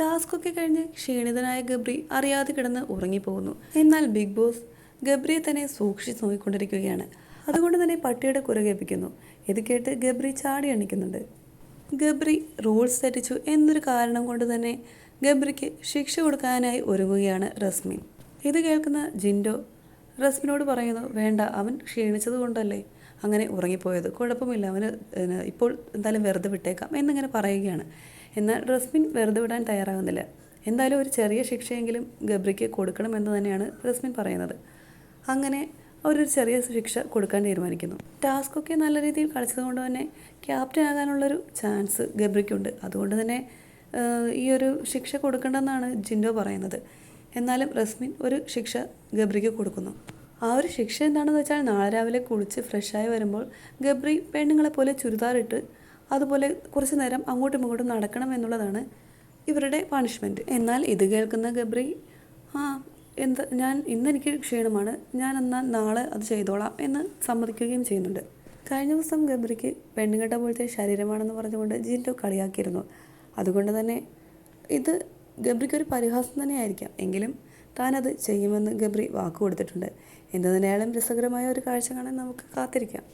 Task ഒക്കെ കഴിഞ്ഞ് ക്ഷീണിതനായ ഗബ്രി അറിയാതെ കിടന്ന് ഉറങ്ങിപ്പോകുന്നു. എന്നാൽ ബിഗ് ബോസ് ഗബ്രിയെ തന്നെ സൂക്ഷിച്ച് നോക്കിക്കൊണ്ടിരിക്കുകയാണ്. അതുകൊണ്ട് തന്നെ പട്ടിയുടെ കുര കേൾപ്പിക്കുന്നു. ഇത് കേട്ട് ഗബ്രി ചാടി എണ്ണിക്കുന്നുണ്ട് ഗബ്രി റൂൾസ് തെറ്റിച്ചു എന്നൊരു കാരണം കൊണ്ട് തന്നെ ഗബ്രിക്ക് ശിക്ഷ കൊടുക്കാനായി ഒരുങ്ങുകയാണ് റസ്മിൻ. ഇത് കേൾക്കുന്ന ജിൻഡോ റസ്മിനോട് പറയുന്നു വേണ്ട അവൻ ക്ഷീണിച്ചത് കൊണ്ടല്ലേ അങ്ങനെ ഉറങ്ങിപ്പോയത്. കുഴപ്പമില്ല അവന് ഇപ്പോൾ എന്തായാലും വെറുതെ വിട്ടേക്കാം എന്നിങ്ങനെ പറയുകയാണ്. എന്നാൽ റസ്മിൻ വെറുതെ വിടാൻ തയ്യാറാകുന്നില്ല. എന്തായാലും ഒരു ചെറിയ ശിക്ഷയെങ്കിലും ഗബ്രിക്ക് കൊടുക്കണമെന്ന് തന്നെയാണ് റസ്മിൻ പറയുന്നത്. അങ്ങനെ അവരൊരു ചെറിയ ശിക്ഷ കൊടുക്കാൻ തീരുമാനിക്കുന്നു. ടാസ്ക് ഒക്കെ നല്ല രീതിയിൽ കളിച്ചത് കൊണ്ട് തന്നെ ക്യാപ്റ്റൻ ആകാനുള്ളൊരു ചാൻസ് ഗബ്രിക്കുണ്ട്. അതുകൊണ്ട് തന്നെ ഈ ഒരു ശിക്ഷ കൊടുക്കേണ്ടെന്നാണ് ജിൻഡോ പറയുന്നത്. എന്നാലും റസ്മിൻ ഒരു ശിക്ഷ ഗബ്രിക്ക് കൊടുക്കുന്നു. ആ ഒരു ശിക്ഷ എന്താണെന്ന് വെച്ചാൽ നാളെ രാവിലെ കുളിച്ച് ഫ്രഷായി വരുമ്പോൾ ഗബ്രി പെണ്ണുങ്ങളെ പോലെ ചുരിദാറിട്ട് അതുപോലെ കുറച്ച് നേരം അങ്ങോട്ടും ഇങ്ങോട്ടും നടക്കണം എന്നുള്ളതാണ് ഇവരുടെ പണിഷ്മെന്റ് എന്നാൽ ഇത് കേൾക്കുന്ന ഗബ്രി ആ എന്ത് ഞാൻ ഇന്നെനിക്ക് ക്ഷീണമാണ്. ഞാൻ എന്നാൽ നാളെ അത് ചെയ്തോളാം എന്ന് സമ്മതിക്കുകയും ചെയ്യുന്നുണ്ട്. കഴിഞ്ഞ ദിവസം ഗബ്രിക്ക് പെണ്ണുകെട്ട പോലത്തെ ശരീരമാണെന്ന് പറഞ്ഞുകൊണ്ട് ജിൻഡോ കളിയാക്കിയിരുന്നു. അതുകൊണ്ട് തന്നെ ഇത് ഗബ്രിക്കൊരു പരിഹാസം തന്നെയായിരിക്കാം. എങ്കിലും താനത് ചെയ്യുമെന്ന് ഗബ്രി വാക്ക് കൊടുത്തിട്ടുണ്ട് എന്ത് രസകരമായ ഒരു കാഴ്ച കാണാൻ നമുക്ക് കാത്തിരിക്കാം.